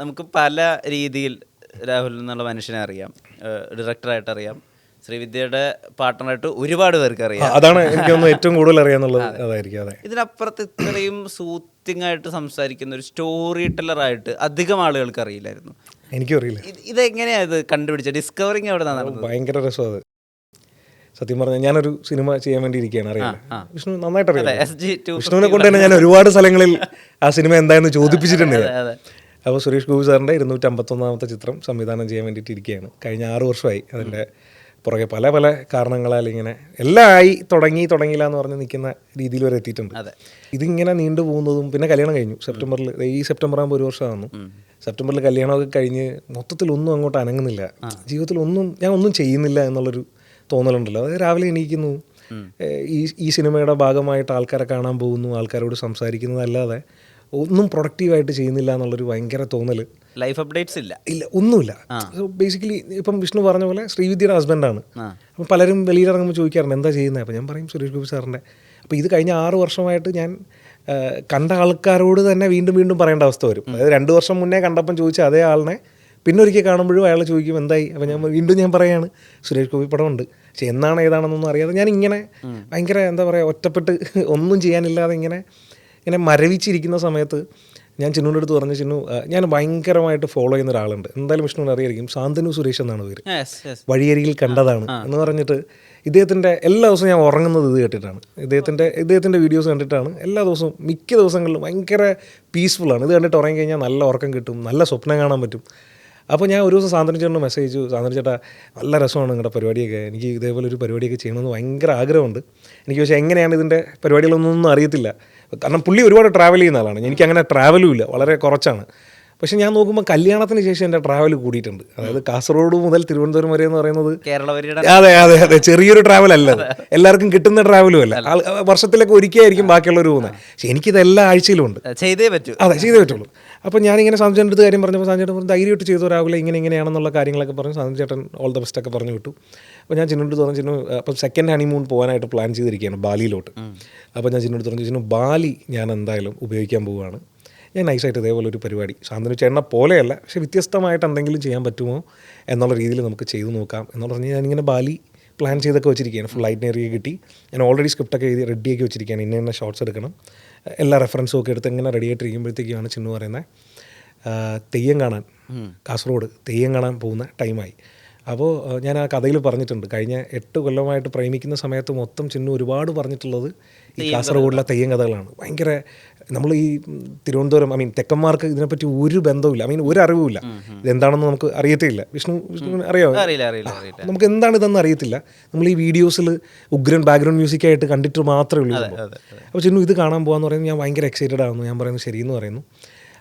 നമുക്ക് പല രീതിയിൽ രാഹുൽ എന്നുള്ള മനുഷ്യനെ അറിയാം. ഡയറക്ടറായിട്ട് അറിയാം ശ്രീവിദ്യയുടെ പാർട്ട്ണറായിട്ട് ഒരുപാട് പേർക്ക് അറിയാം. അതാണ് എനിക്ക് തോന്നുന്നു ഏറ്റവും കൂടുതൽ അറിയാന്നുള്ളത്. അതായിരിക്കും അതെ. ഇതിനപ്പുറത്ത് ഇത്രയും സൂത്തിങ് ആയിട്ട് സംസാരിക്കുന്ന ഒരു സ്റ്റോറി ടെല്ലറായിട്ട് അധികം ആളുകൾക്ക് അറിയില്ലായിരുന്നു. എനിക്കും അറിയില്ല. ഇത് ഇതെങ്ങനെയാ ഇത് കണ്ടുപിടിച്ചത് ഡിസ്കവറിങ് എവിടെ നിന്നാണ് ഭയങ്കര രസം അത്. സത്യം പറഞ്ഞാൽ ഞാനൊരു സിനിമ ചെയ്യാൻ വേണ്ടി ഇരിക്കുകയാണ് അറിയാം വിഷ്ണു നന്നായിട്ട് അറിയാം വിഷ്ണുവിനെ കൊണ്ട് തന്നെ ഞാൻ ഒരുപാട് സ്ഥലങ്ങളിൽ ആ സിനിമ എന്തായെന്ന് ചോദിപ്പിച്ചിട്ടുണ്ട്. അപ്പോൾ സുരേഷ് ഗോപി സാറിന്റെ ഇരുന്നൂറ്റി അമ്പത്തൊന്നാമത്തെ ചിത്രം സംവിധാനം ചെയ്യാൻ വേണ്ടിയിട്ട് ഇരിക്കുകയാണ്. കഴിഞ്ഞ ആറ് വർഷമായി അതിന്റെ പുറകെ പല പല കാരണങ്ങളാൽ ഇങ്ങനെ എല്ലാം ആയി തുടങ്ങി തുടങ്ങിയില്ല എന്ന് പറഞ്ഞ് നിൽക്കുന്ന രീതിയിൽ വരെ എത്തിയിട്ടുണ്ട്. അതെ. ഇതിങ്ങനെ നീണ്ടു പോകുന്നതും പിന്നെ കല്യാണം കഴിഞ്ഞു. സെപ്റ്റംബറിൽ ഈ സെപ്റ്റംബർ ആകുമ്പോൾ ഒരു വർഷമാകുന്നു. സെപ്റ്റംബറിൽ കല്യാണമൊക്കെ കഴിഞ്ഞ് മൊത്തത്തിൽ ഒന്നും അങ്ങോട്ട് അനങ്ങുന്നില്ല. ജീവിതത്തിൽ ഒന്നും ഞാൻ ഒന്നും ചെയ്യുന്നില്ല എന്നുള്ളൊരു തോന്നലുണ്ടല്ലോ. അതായത് രാവിലെ എണീക്കുന്നു. ഈ ഈ സിനിമയുടെ ഭാഗമായിട്ട് ആൾക്കാരെ കാണാൻ പോകുന്നു ആൾക്കാരോട് സംസാരിക്കുന്നതല്ലാതെ ഒന്നും പ്രൊഡക്റ്റീവായിട്ട് ചെയ്യുന്നില്ല എന്നുള്ളൊരു ഭയങ്കര തോന്നൽ ലൈഫ് അപ്ഡേറ്റ്സ് ഇല്ല. ഇല്ല ഒന്നുമില്ല. ബേസിക്കലി ഇപ്പം വിഷ്ണു പറഞ്ഞ പോലെ ശ്രീവിദ്യയുടെ ഹസ്ബൻഡാണ്. അപ്പം പലരും വെളിയിലിറങ്ങുമ്പോൾ ചോദിക്കാറുണ്ട് എന്താ ചെയ്യുന്നത് അപ്പം ഞാൻ പറയും സുരേഷ് ഗോപി സാറിന്റെ അപ്പോൾ ഇത് കഴിഞ്ഞ ആറ് വർഷമായിട്ട് ഞാൻ കണ്ട ആൾക്കാരോട് തന്നെ വീണ്ടും വീണ്ടും പറയേണ്ട അവസ്ഥ വരും. അതായത് രണ്ട് വർഷം മുന്നേ കണ്ടപ്പം ചോദിച്ച അതേ ആളിനെ പിന്നെ ഒരിക്കൽ കാണുമ്പോഴും അയാൾ ചോദിക്കും എന്തായി? അപ്പം ഞാൻ വീണ്ടും ഞാൻ പറയാണ് സുരേഷ് ഗോപി പടമുണ്ട്. പക്ഷെ എന്നാണ് ഏതാണെന്നൊന്നും അറിയാതെ ഞാൻ ഇങ്ങനെ ഭയങ്കര എന്താ പറയുക ഒറ്റപ്പെട്ട് ഒന്നും ചെയ്യാനില്ലാതെ ഇങ്ങനെ ഇങ്ങനെ മരവിച്ചിരിക്കുന്ന സമയത്ത് ഞാൻ ചിന്നുവിന്റെ അടുത്ത് പറഞ്ഞു ചിന്നു ഞാൻ ഭയങ്കരമായിട്ട് ഫോളോ ചെയ്യുന്ന ഒരാളുണ്ട്. എന്തായാലും വിഷ്ണുവിന് അറിയായിരിക്കും. ശാന്തനു സുരേഷ് എന്നാണ് പേര്. വഴിയരികിൽ കണ്ടതാണ്. എന്ന് പറഞ്ഞിട്ട് ഇദ്ദേഹത്തിന്റെ എല്ലാ ദിവസവും ഞാൻ ഉറങ്ങുന്നത് ഇത് കേട്ടിട്ടാണ്. ഇദ്ദേഹത്തിന്റെ ഇദ്ദേഹത്തിന്റെ വീഡിയോസ് കണ്ടിട്ടാണ്. എല്ലാ ദിവസവും മിക്ക ദിവസങ്ങളിലും ഭയങ്കര പീസ്ഫുള്ളാണ് ഇത് കണ്ടിട്ട് ഉറങ്ങി കഴിഞ്ഞാൽ നല്ല ഉറക്കം കിട്ടും നല്ല സ്വപ്നം കാണാൻ പറ്റും. അപ്പോൾ ഞാൻ ഒരു ദിവസം സാന്ത്വന ചേട്ടന് മെസ്സേജ് അയച്ചു സാന്ത്വന ചേട്ടാ നല്ല രസമാണ് നിങ്ങളുടെ പരിപാടിയൊക്കെ. എനിക്ക് ഇതേപോലെ ഒരു പരിപാടിയൊക്കെ ചെയ്യണമെന്ന് ഭയങ്കര ആഗ്രഹമുണ്ട്. എനിക്ക് പക്ഷേ എങ്ങനെയാണ് ഇതിന്റെ പരിപാടികളൊന്നും അറിയത്തില്ല. കാരണം പുള്ളി ഒരുപാട് ട്രാവൽ ചെയ്യുന്ന ആളാണ്. എനിക്ക് അങ്ങനെ ട്രാവലും ഇല്ല. വളരെ കുറച്ചാണ്. പക്ഷേ ഞാൻ നോക്കുമ്പോൾ കല്യാണത്തിന് ശേഷം എന്റെ ട്രാവൽ കൂടിയിട്ടുണ്ട്. അതായത് കാസർഗോഡ് മുതൽ തിരുവനന്തപുരം വരെ എന്ന് പറയുന്നത് അതെ അതെ അതെ. ചെറിയൊരു ട്രാവൽ അല്ല എല്ലാവർക്കും കിട്ടുന്ന ട്രാവലും അല്ല. വർഷത്തിലൊക്കെ ഒരിക്കലായിരിക്കും ബാക്കിയുള്ളവർ പോകുന്നത്. പക്ഷേ എനിക്കിത് എല്ലാ ആഴ്ചയിലും ഉണ്ട്. ചെയ്തേ പറ്റൂ. അതെ ചെയ്തേ പറ്റുള്ളൂ. അപ്പോൾ ഞാനിങ്ങനെ സാന്ത്വൻ അടുത്ത് കാര്യം പറഞ്ഞപ്പോൾ സാന്ത്വൻ പറഞ്ഞു ധൈര്യമായിട്ട് ചെയ്തു രാവിലെ ഇങ്ങനെ ഇങ്ങനെയാണെന്നുള്ള കാര്യങ്ങളൊക്കെ പറഞ്ഞു സാന്ത്വൻ ചേട്ടൻ ഓൾ ദ ബെസ്റ്റ് ഒക്കെ പറഞ്ഞു വിട്ടു. അപ്പോൾ ഞാൻ ചിന്നോട് പറഞ്ഞു ചിന്നു അപ്പം സെക്കൻഡ് ഹണിമൂൺ പോകാനായിട്ട് പ്ലാൻ ചെയ്തിരിക്കുകയാണ് ബാലിയിലോട്ട്. അപ്പോൾ ഞാൻ ചിന്നോട് പറഞ്ഞു ചിന്നു ബാലി ഞാൻ എന്തായാലും ഉപയോഗിക്കാൻ പോവുകയാണ്. ഞാൻ നൈസായിട്ട് ഇതേപോലെ ഒരു പരിപാടി സാന്ത്വന ചേട്ടനെ പോലെയല്ല പക്ഷേ വ്യത്യസ്തമായിട്ട് എന്തെങ്കിലും ചെയ്യാൻ പറ്റുമോ എന്നുള്ള രീതിയിൽ നമുക്ക് ചെയ്തു നോക്കാം. എന്ന് പറഞ്ഞ് ഞാനിങ്ങനെ ബാലി പ്ലാൻ ചെയ്തൊക്കെ വെച്ചിരിക്കുകയാണ്. ഫുൾ ലൈറ്റ് കിട്ടി. ഞാൻ ഓൾറെഡി സ്ക്രിപ്റ്റൊക്കെ എഴുതി റെഡിയാക്കി വെച്ചിരിക്കുകയാണ്. ഇന്ന ഇന്ന ഷോർട്സ് എടുക്കണം. എല്ലാ റെഫറൻസും ഒക്കെ എടുത്ത് ഇങ്ങനെ റെഡി ആയിട്ടിരിക്കുമ്പോഴത്തേക്കാണ് ചിന്നു പറയുന്നത് തെയ്യം കാണാൻ കാസർഗോഡ് തെയ്യം കാണാൻ പോകുന്ന ടൈമായി അപ്പോൾ ഞാൻ ആ കഥയിൽ പറഞ്ഞിട്ടുണ്ട്. കഴിഞ്ഞ എട്ട് കൊല്ലമായിട്ട് പ്രേമിക്കുന്ന സമയത്ത് മൊത്തം ചിന്നു ഒരുപാട് പറഞ്ഞിട്ടുള്ളത് ഈ കാസർഗോഡിലെ തെയ്യം കഥകളാണ്. ഭയങ്കര നമ്മൾ ഈ തിരുവനന്തപുരം ഐ മീൻ തെക്കന്മാർക്ക് ഇതിനെപ്പറ്റി ഒരു ബന്ധവുമില്ല. ഐ മീൻ ഒരു അറിവുമില്ല. ഇതെന്താണെന്ന് നമുക്ക് അറിയത്തില്ല വിഷ്ണു വിഷ്ണു അറിയാമോ നമുക്ക് എന്താണ് ഇതെന്ന് അറിയത്തില്ല. നമ്മൾ ഈ വീഡിയോസിൽ ഉഗ്രൻ ബാക്ക്ഗ്രൗണ്ട് മ്യൂസിക് ആയിട്ട് കണ്ടിട്ട് മാത്രമേ ഉള്ളൂ അപ്പോൾ ചിന്നു ഇത് കാണാൻ പോകാന്ന് പറയുന്നത് ഞാൻ ഭയങ്കര എക്സൈറ്റഡ് ആകുന്നു ഞാൻ പറയുന്നത് ശരിയെന്ന് പറയുന്നു.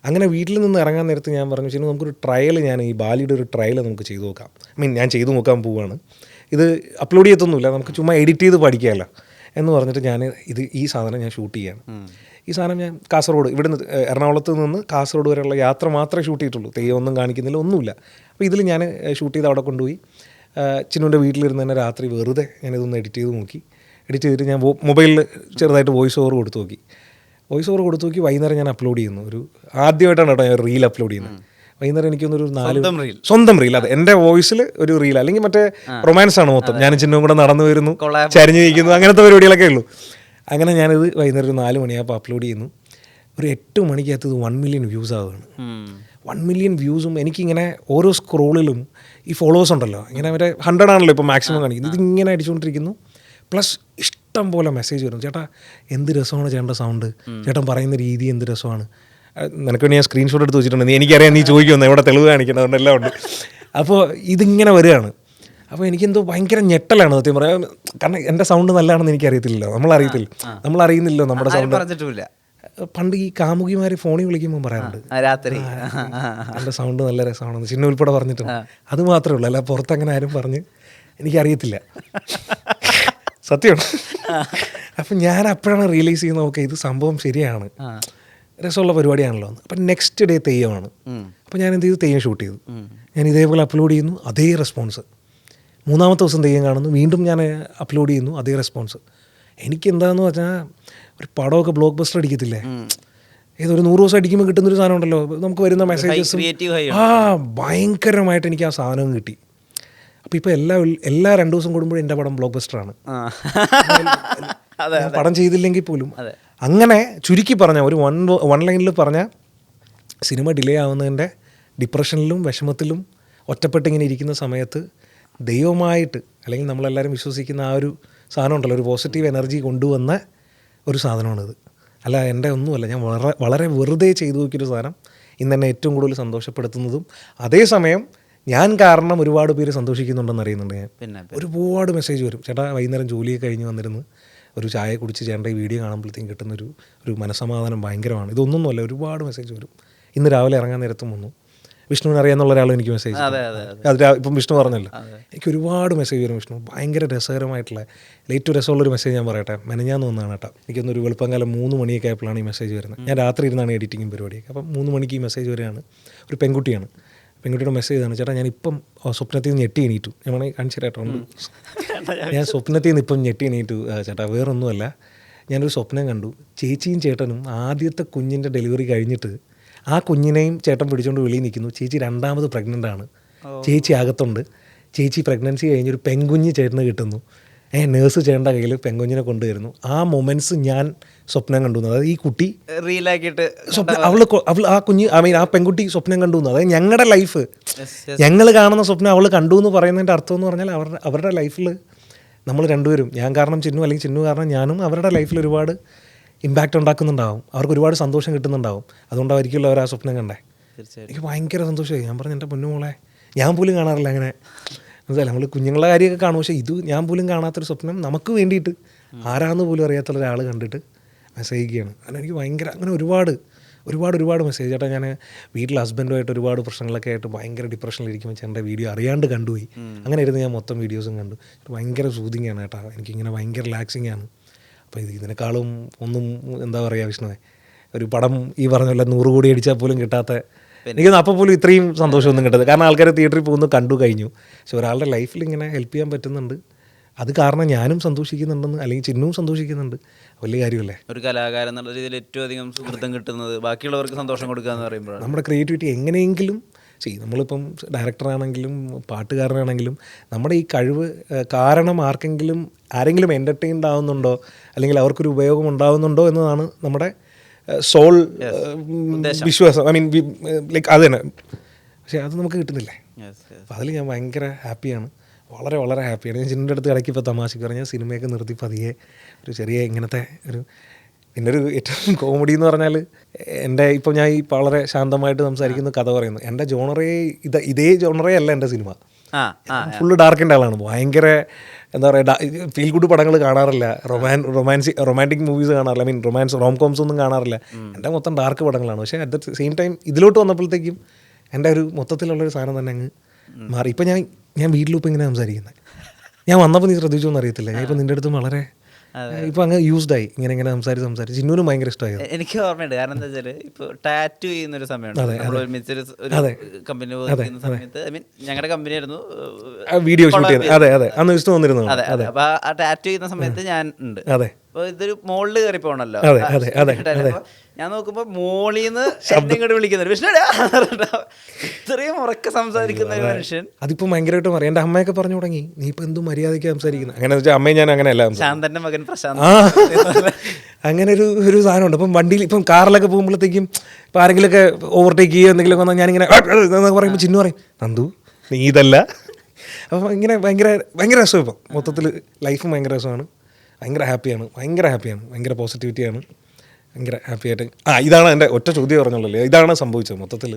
അങ്ങനെ വീട്ടിൽ നിന്ന് ഇറങ്ങാൻ നേരത്ത് ഞാൻ പറഞ്ഞു ചിന്നു നമുക്കൊരു ട്രയൽ ഞാൻ ഈ ബാലിയുടെ ഒരു ട്രയൽ നമുക്ക് ചെയ്തു നോക്കാം. ഐ മീൻ ഞാൻ ചെയ്തു നോക്കാൻ പോവുകയാണ് ഇത് അപ്ലോഡ് ചെയ്യത്തൊന്നുമില്ല നമുക്ക് ചുമ്മാ എഡിറ്റ് ചെയ്ത് പഠിക്കാമല്ലോ എന്ന് പറഞ്ഞിട്ട് ഞാൻ ഇത് ഈ സാധനം ഞാൻ ഷൂട്ട് ചെയ്യാണ്. ഈ സാധനം ഞാൻ കാസർഗോഡ് ഇവിടെ നിന്ന് എറണാകുളത്ത് നിന്ന് കാസർഗോഡ് വരെയുള്ള യാത്ര മാത്രമേ ഷൂട്ട് ചെയ്തിട്ടുള്ളൂ. തെയ്യം ഒന്നും കാണിക്കുന്നില്ല ഒന്നുമില്ല. അപ്പോൾ ഇതിൽ ഞാൻ ഷൂട്ട് ചെയ്ത് അവിടെ കൊണ്ടുപോയി. ചിന്നുന്റെ വീട്ടിലിരുന്ന് തന്നെ രാത്രി വെറുതെ ഞാനിതൊന്ന് എഡിറ്റ് ചെയ്ത് നോക്കി. എഡിറ്റ് ചെയ്തിട്ട് ഞാൻ മൊബൈലിൽ ചെറുതായിട്ട് വോയിസ് ഓവർ കൊടുത്തു നോക്കി. വോയിസ് ഓവർ കൊടുത്തു നോക്കി വൈകുന്നേരം ഞാൻ അപ്ലോഡ് ചെയ്യുന്നു. ഒരു ആദ്യമായിട്ടാണ് കേട്ടോ ഞാൻ റീൽ അപ്ലോഡ് ചെയ്യുന്നത്. വൈകുന്നേരം എനിക്കൊന്നൊരു നാല് സ്വന്തം റീൽ അതെ എന്റെ വോയിസിൽ ഒരു റീൽ അല്ലെങ്കിൽ മറ്റേ റൊമാൻസ് ആണ് മൊത്തം. ഞാൻ ചിന്നും കൂടെ നടന്നു വരുന്നു. ചരിഞ്ഞു നിൽക്കുന്നു അങ്ങനത്തെ പരിപാടികളൊക്കെ ഉള്ളൂ. അങ്ങനെ ഞാനിത് വൈകുന്നേരം ഒരു നാല് മണിയാകുമ്പോൾ അപ്ലോഡ് ചെയ്യുന്നു. ഒരു എട്ട് മണിക്കകത്ത് ഇത് വൺ മില്യൺ വ്യൂസ് ആവുകയാണ്. വൺ മില്യൺ വ്യൂസും എനിക്കിങ്ങനെ ഓരോ സ്ക്രോളിലും ഈ ഫോളോവേഴ്സ് ഉണ്ടല്ലോ. ഇങ്ങനെ മറ്റേ ഹൺഡ്രഡ് ആണല്ലോ ഇപ്പോൾ മാക്സിമം കാണിക്കുന്നത്. ഇതിങ്ങനെ അടിച്ചുകൊണ്ടിരിക്കുന്നു. പ്ലസ് ഇഷ്ടം പോലെ മെസ്സേജ് വരും ചേട്ടാ എന്ത് രസമാണ് ചേട്ടന്റെ സൗണ്ട് ചേട്ടൻ പറയുന്ന രീതി എന്ത് രസമാണ്? നിനക്ക് വേണ്ടി ഞാൻ സ്ക്രീൻഷോട്ട് എടുത്ത് വെച്ചിട്ടുണ്ട്. നീ എനിക്കറിയാം നീ ചോദിക്കുമെന്ന്. ഇവിടെ തെളിവ് കാണിക്കണം എല്ലാം ഉണ്ട്. അപ്പോൾ ഇതിങ്ങനെ വരികയാണ്. അപ്പോൾ എനിക്കെന്തോ ഭയങ്കര ഞെട്ടലാണ് സത്യം പറയാം. കാരണം എന്റെ സൗണ്ട് നല്ലതാണെന്ന് എനിക്കറിയത്തില്ലല്ലോ. നമ്മൾ അറിയത്തില്ല നമ്മൾ അറിയുന്നില്ലല്ലോ നമ്മുടെ സൗണ്ട് പറഞ്ഞിട്ടില്ല പണ്ട് ഈ കാമുകിമാർ ഫോണിൽ വിളിക്കുമ്പോൾ പറയാറുണ്ട്. രാത്രി. എന്റെ സൗണ്ട് നല്ല രസമാണെന്ന്. ചിന്ന ഉൾപ്പെടെ പറഞ്ഞിട്ടുണ്ട് അത് മാത്രമേ ഉള്ളൂ. അല്ല പുറത്തങ്ങനെ ആരും പറഞ്ഞ് എനിക്കറിയത്തില്ല. സത്യമാണ് അപ്പം ഞാൻ അപ്പോഴാണ് റിയലൈസ് ചെയ്യുന്നത് ഓക്കെ ഇത് സംഭവം ശരിയാണ്. രസമുള്ള പരിപാടിയാണല്ലോ അപ്പം നെക്സ്റ്റ് ഡേ തെയ്യമാണ്. അപ്പം ഞാൻ എന്ത് ചെയ്തു? തെയ്യം ഷൂട്ട് ചെയ്തു. ഞാൻ ഇതേപോലെ അപ്ലോഡ് ചെയ്യുന്നു അതേ റെസ്പോൺസ് മൂന്നാമത്തെ ദിവസം തെയ്യം കാണുന്നു വീണ്ടും ഞാൻ അപ്ലോഡ് ചെയ്യുന്നു അതേ റെസ്പോൺസ് എനിക്ക് എന്താണെന്ന് വെച്ചാൽ ഒരു പടമൊക്കെ ബ്ലോക്ക് ബസ്റ്റർ അടിക്കത്തില്ലേ ഏതൊരു നൂറ് ദിവസം അടിക്കുമ്പോൾ കിട്ടുന്നൊരു സാധനം ഉണ്ടല്ലോ നമുക്ക് വരുന്ന മെസ്സേജസ് ആ ഭയങ്കരമായിട്ട് എനിക്ക് ആ സാധനം കിട്ടി. അപ്പോൾ ഇപ്പോൾ എല്ലാ എല്ലാ രണ്ട് ദിവസം കൂടുമ്പോഴും എന്റെ പടം ബ്ലോക്ക് ബസ്റ്ററാണ് പടം ചെയ്തില്ലെങ്കിൽ പോലും. അങ്ങനെ ചുരുക്കി പറഞ്ഞ ഒരു വൺ വൺ ലൈനിൽ പറഞ്ഞ സിനിമ ഡിലേ ആവുന്നതിന്റെ ഡിപ്രഷനിലും വിഷമത്തിലും ഒറ്റപ്പെട്ടിങ്ങനെ ഇരിക്കുന്ന സമയത്ത് ദൈവമായിട്ട് അല്ലെങ്കിൽ നമ്മളെല്ലാവരും വിശ്വസിക്കുന്ന ആ ഒരു സാധനം ഉണ്ടല്ലോ ഒരു പോസിറ്റീവ് എനർജി കൊണ്ടുവന്ന ഒരു സാധനമാണിത്. അല്ല എന്റെ ഒന്നുമല്ല ഞാൻ വളരെ വളരെ വെറുതെ ചെയ്തു നോക്കിയൊരു സാധനം ഇന്ന് എന്നെ ഏറ്റവും കൂടുതൽ സന്തോഷപ്പെടുത്തുന്നതും അതേസമയം ഞാൻ കാരണം ഒരുപാട് പേര് സന്തോഷിക്കുന്നുണ്ടെന്ന് അറിയുന്നുണ്ട് ഞാൻ. പിന്നെ ഒരുപാട് മെസ്സേജ് വരും. ചേട്ടാ വൈകുന്നേരം ജോലിയൊക്കെ കഴിഞ്ഞ് വന്നിരുന്ന് ഒരു ചായ കുടിച്ച് ചേട്ടന്റെ ഈ വീഡിയോ കാണുമ്പോഴത്തേക്കും കിട്ടുന്ന ഒരു ഒരു മനസമാധാനം ഭയങ്കരമാണ്. ഇതൊന്നൊന്നുമല്ല ഒരുപാട് മെസ്സേജ് വരും. ഇന്ന് രാവിലെ ഇറങ്ങാൻ നേരത്തും വന്നു. വിഷ്ണുവിനെ അറിയാന്നുള്ള ഒരാളും എനിക്ക് മെസ്സേജ് അതെ ഇപ്പം വിഷ്ണു പറഞ്ഞല്ലോ. എനിക്ക് ഒരുപാട് മെസ്സേജ് വരും വിഷ്ണു. ഭയങ്കര രസകരമായിട്ടുള്ള ഏറ്റവും രസമുള്ളൊരു മെസ്സേജ് ഞാൻ പറയട്ടെ. മെനഞ്ഞാന്ന് വന്നതാണ് കേട്ടോ. എനിക്കൊന്നൊരു വെളുപ്പംകാലം മൂന്ന് മണിയൊക്കെ ആയപ്പോഴാണ് ഈ മെസ്സേജ് വരുന്നത്. ഞാൻ രാത്രി ഇരുന്നാണ് എഡിറ്റിങ്ങും പരിപാടിയൊക്കെ. അപ്പം മൂന്ന് മണിക്ക് ഈ മെസ്സേജ് വരികയാണ്. ഒരു പെൺകുട്ടിയാണ്. പെൺകുട്ടിയുടെ മെസ്സേജ് ആണ് ചേട്ടാ ഞാൻ ഇപ്പം സ്വപ്നത്തിൽ നിന്ന് ഞെട്ടി എണീറ്റു. ഞാൻ വേണമെങ്കിൽ കാണിച്ചു തരാട്ടുണ്ട് ഞാൻ സ്വപ്നത്തിൽ നിന്ന് ഇപ്പം ഞെട്ടി എണീറ്റു. ചേട്ടാ വേറൊന്നുമല്ല. ഞാനൊരു സ്വപ്നം കണ്ടു. ചേച്ചിയും ചേട്ടനും ആദ്യത്തെ കുഞ്ഞിന്റെ ഡെലിവറി കഴിഞ്ഞിട്ട് ആ കുഞ്ഞിനെയും ചേട്ടൻ പിടിച്ചുകൊണ്ട് വെളിയിൽ നിൽക്കുന്നു. ചേച്ചി രണ്ടാമത് പ്രഗ്നന്റ് ആണ്. ചേച്ചി അകത്തുണ്ട്. ചേച്ചി പ്രഗ്നൻസി കഴിഞ്ഞൊരു പെൺകുഞ്ഞ് ചേട്ടന് കിട്ടുന്നു. ഏ നേഴ്സ് ചേട്ടന്റെ കയ്യിൽ പെങ്കുഞ്ഞിനെ കൊണ്ടുവരുന്നു. ആ മൊമെന്റ്സ് ഞാൻ സ്വപ്നം കണ്ടു. അതായത് ഈ കുട്ടി റീലാക്കിയിട്ട് സ്വപ്നം അവൾ കൊ- അവൾ ആ കുഞ്ഞ് ഐ മീൻ ആ പെൺകുട്ടി സ്വപ്നം കണ്ടു അതായത് ഞങ്ങളുടെ ലൈഫ് ഞങ്ങൾ കാണുന്ന സ്വപ്നം അവൾ കണ്ടു എന്ന് പറയുന്നതിന്റെ അർത്ഥം എന്ന് പറഞ്ഞാൽ അവരുടെ അവരുടെ ലൈഫിൽ നമ്മൾ രണ്ടുപേരും ഞാൻ കാരണം ചിന്നു അല്ലെങ്കിൽ ചിന്നു കാരണം ഞാനും അവരുടെ ലൈഫിൽ ഒരുപാട് ഇമ്പാക്റ്റ് ഉണ്ടാക്കുന്നുണ്ടാവും. അവർക്ക് ഒരുപാട് സന്തോഷം കിട്ടുന്നുണ്ടാവും. അതുകൊണ്ടായിരിക്കുമല്ലോ അവർ ആ സ്വപ്നം കണ്ടേ. എനിക്ക് ഭയങ്കര സന്തോഷമായി. ഞാൻ പറഞ്ഞു എന്റെ പൊന്നുമോളെ ഞാൻ പോലും കാണാറില്ല അങ്ങനെ. മനസ്സിലായി നമ്മൾ കുഞ്ഞുങ്ങളുടെ കാര്യമൊക്കെ കാണും. പക്ഷേ ഇത് ഞാൻ പോലും കാണാത്തൊരു സ്വപ്നം നമുക്ക് വേണ്ടിയിട്ട് ആരാന്ന് പോലും അറിയാത്ത ഒരാൾ കണ്ടിട്ട് മെസ്സേജ് ചെയ്യുകയാണ് അങ്ങനെ എനിക്ക് ഭയങ്കര അങ്ങനെ ഒരുപാട് ഒരുപാട് ഒരുപാട് മെസ്സേജ്. ചേട്ടാ ഞാൻ വീട്ടിൽ ഹസ്ബൻഡുമായിട്ട് ഒരുപാട് പ്രശ്നങ്ങളൊക്കെ ആയിട്ട് ഭയങ്കര ഡിപ്രഷനിലിരിക്കുമ്പോൾ ചേട്ടന്റെ വീഡിയോ അറിയാണ്ട് കണ്ടുപോയി. അങ്ങനെ ഇരുന്ന് ഞാൻ മൊത്തം വീഡിയോസും കണ്ടു. ഭയങ്കര സൂതിങ് ആണ് കേട്ടോ എനിക്കിങ്ങനെ ഭയങ്കര റിലാക്സിങ് ആണ് അപ്പോൾ ഇത് ഇതിനേക്കാളും ഒന്നും എന്താ പറയുക വിഷ്ണുവേ ഒരു പടം ഈ പറഞ്ഞ പോലെ നൂറ് കോടി അടിച്ചാൽ പോലും കിട്ടാത്ത എനിക്ക് അപ്പോൾ പോലും ഇത്രയും സന്തോഷമൊന്നും കിട്ടത്. കാരണം ആൾക്കാർ തിയേറ്ററിൽ പോകുന്നു കണ്ടു കഴിഞ്ഞു. പക്ഷെ ഒരാളുടെ ലൈഫിൽ ഇങ്ങനെ ഹെൽപ്പ് ചെയ്യാൻ പറ്റുന്നുണ്ട്. അത് കാരണം ഞാനും സന്തോഷിക്കുന്നുണ്ടെന്ന് അല്ലെങ്കിൽ ചിഹ്നവും സന്തോഷിക്കുന്നുണ്ട്. വലിയ കാര്യമല്ലേ? ഒരു കലാകാരൻ എന്നുള്ള രീതിയിൽ ഏറ്റവും അധികം സുഹൃത്തം കിട്ടുന്നത് ബാക്കിയുള്ളവർക്ക് സന്തോഷം കൊടുക്കുക എന്ന് പറയുമ്പോൾ നമ്മുടെ ക്രിയേറ്റിവിറ്റി എങ്ങനെയെങ്കിലും ചെയ്യും നമ്മളിപ്പം ഡയറക്ടറാണെങ്കിലും പാട്ടുകാരനാണെങ്കിലും നമ്മുടെ ഈ കഴിവ് കാരണം ആർക്കെങ്കിലും ആരെങ്കിലും എന്റർടൈൻഡ് ആവുന്നുണ്ടോ? അല്ലെങ്കിൽ അവർക്കൊരു ഉപയോഗം ഉണ്ടാവുന്നുണ്ടോ എന്നതാണ് നമ്മുടെ സോൾ വിശ്വാസം. ഐ മീൻ ലൈക്ക് അത് തന്നെ പക്ഷെ അത് നമുക്ക് കിട്ടുന്നില്ലേ. അപ്പോൾ അതിൽ ഞാൻ ഭയങ്കര ഹാപ്പിയാണ്. വളരെ വളരെ ഹാപ്പിയാണ്. ഞാൻ ചിന്നിന്റെ അടുത്ത് ഇടയ്ക്ക് ഇപ്പോൾ തമാശക്ക് പറഞ്ഞാൽ സിനിമയൊക്കെ നിർത്തി പതിയെ ഒരു ചെറിയ ഇങ്ങനത്തെ ഒരു പിന്നെ ഒരു ഏറ്റവും കോമഡി എന്ന് പറഞ്ഞാൽ എന്റെ ഇപ്പോൾ ഞാൻ ഈ വളരെ ശാന്തമായിട്ട് സംസാരിക്കുന്ന കഥ പറയുന്നു എന്റെ ജോണറേ ഇത് ഇതേ ജോണറേ അല്ല എന്റെ സിനിമ. ഫുള്ള് ഡാർക്കിന്റെ ആളാണ്. ഭയങ്കര എന്താ പറയുക ഫീൽ ഗുഡ് പടങ്ങൾ കാണാറില്ല. റൊമാൻ റൊമാൻസി റൊമാന്റിക് മൂവീസ് കാണാറില്ല. I mean romance rom coms ഒന്നും കാണാറില്ല. എന്റെ മൊത്തം ഡാർക്ക് പടങ്ങളാണ്. പക്ഷേ അറ്റ് ദ സെയിം ടൈം ഇതിലോട്ട് വന്നപ്പോഴത്തേക്കും എന്റെ ഒരു മൊത്തത്തിലുള്ളൊരു സാധനം തന്നെ അങ്ങ് മാറി. ഇപ്പം ഞാൻ ഞാൻ വീട്ടിലിപ്പോൾ ഇങ്ങനെ സംസാരിക്കുന്നത്. ഞാൻ വന്നപ്പോൾ നീ ശ്രദ്ധിച്ചു എന്നറിയത്തില്ല ഞാൻ ഇപ്പം നിന്റെ അടുത്ത് വളരെ ഇപ്പം അങ്ങ് യൂസ്ഡ് ആയി. ഇങ്ങനെ ഇങ്ങനെ സംസാരിച്ച് സംസാരിച്ച്. ചിന്നൂനും ഭയങ്കര ഇഷ്ടമായി. എനിക്ക് ഓർമ്മയുണ്ട്. കാരണം എന്താ വെച്ചാൽ ഇപ്പൊ ടാറ്റു ചെയ്യുന്ന ഒരു സമയമാണ് നമ്മൾ ഒരുമിച്ച് ഒരു കമ്പനി ചെയ്യുന്ന സമയത്ത് ഐ മീൻ ഞങ്ങളുടെ കമ്പനി ആയിരുന്നു വീഡിയോ ഷൂട്ട് ചെയ്യുന്നത് അതെ അതെ. അന്ന് വിഷ്ണു വന്നിരുന്നു അതെ അതെ. അപ്പൊ ആ ടാറ്റു ചെയ്യുന്ന സമയത്ത് ഞാൻ ഉണ്ട്. അതെ. അപ്പൊ ഇതൊരു മോളിൽ കയറി പോകണല്ലോ. അപ്പൊ ഞാൻ നോക്കുമ്പോ മോളിന്ന് എന്നെ ഇങ്ങോട്ട് വിളിക്കുന്നത് വിഷ്ണുടാ. ഇത്രയും ഉറക്കെ സംസാരിക്കുന്ന ഒരു മനുഷ്യൻ. അതിപ്പോ ഭയങ്കരമായിട്ട് പറയാം എന്റെ അമ്മയൊക്കെ പറഞ്ഞു തുടങ്ങി. നീ ഇപ്പൊ എന്തും മര്യാദയ്ക്ക് സംസാരിക്കുന്നത് അങ്ങനെ വെച്ചാൽ അമ്മയും ഞാൻ അങ്ങനെയല്ല ശാന്തന്റെ മകൻ പ്രശാന്ത്. അങ്ങനെ ഒരു ഒരു സാധനമുണ്ട് ഇപ്പം വണ്ടിയിൽ ഇപ്പം കാറിലൊക്കെ പോകുമ്പോഴത്തേക്കും ഇപ്പം ആരെങ്കിലുമൊക്കെ ഓവർടേക്ക് ചെയ്യുക എന്തെങ്കിലും വന്നാൽ ഞാനിങ്ങനെ പറയുമ്പോൾ ചിന്നു പറയും. നന്ദു നീ ഇതല്ല. അപ്പം ഇങ്ങനെ ഭയങ്കര ഭയങ്കര രസം ഇപ്പം. മൊത്തത്തിൽ ലൈഫ് ഭയങ്കര രസമാണ്. ഭയങ്കര ഹാപ്പിയാണ് ഭയങ്കര ഹാപ്പിയാണ് ഭയങ്കര പോസിറ്റിവിറ്റിയാണ് ഭയങ്കര ഹാപ്പിയായിട്ട്. ആ ഇതാണ് എന്റെ ഒറ്റ ചോദ്യം പറഞ്ഞുള്ളൂ ഇതാണ് സംഭവിച്ചത് മൊത്തത്തിൽ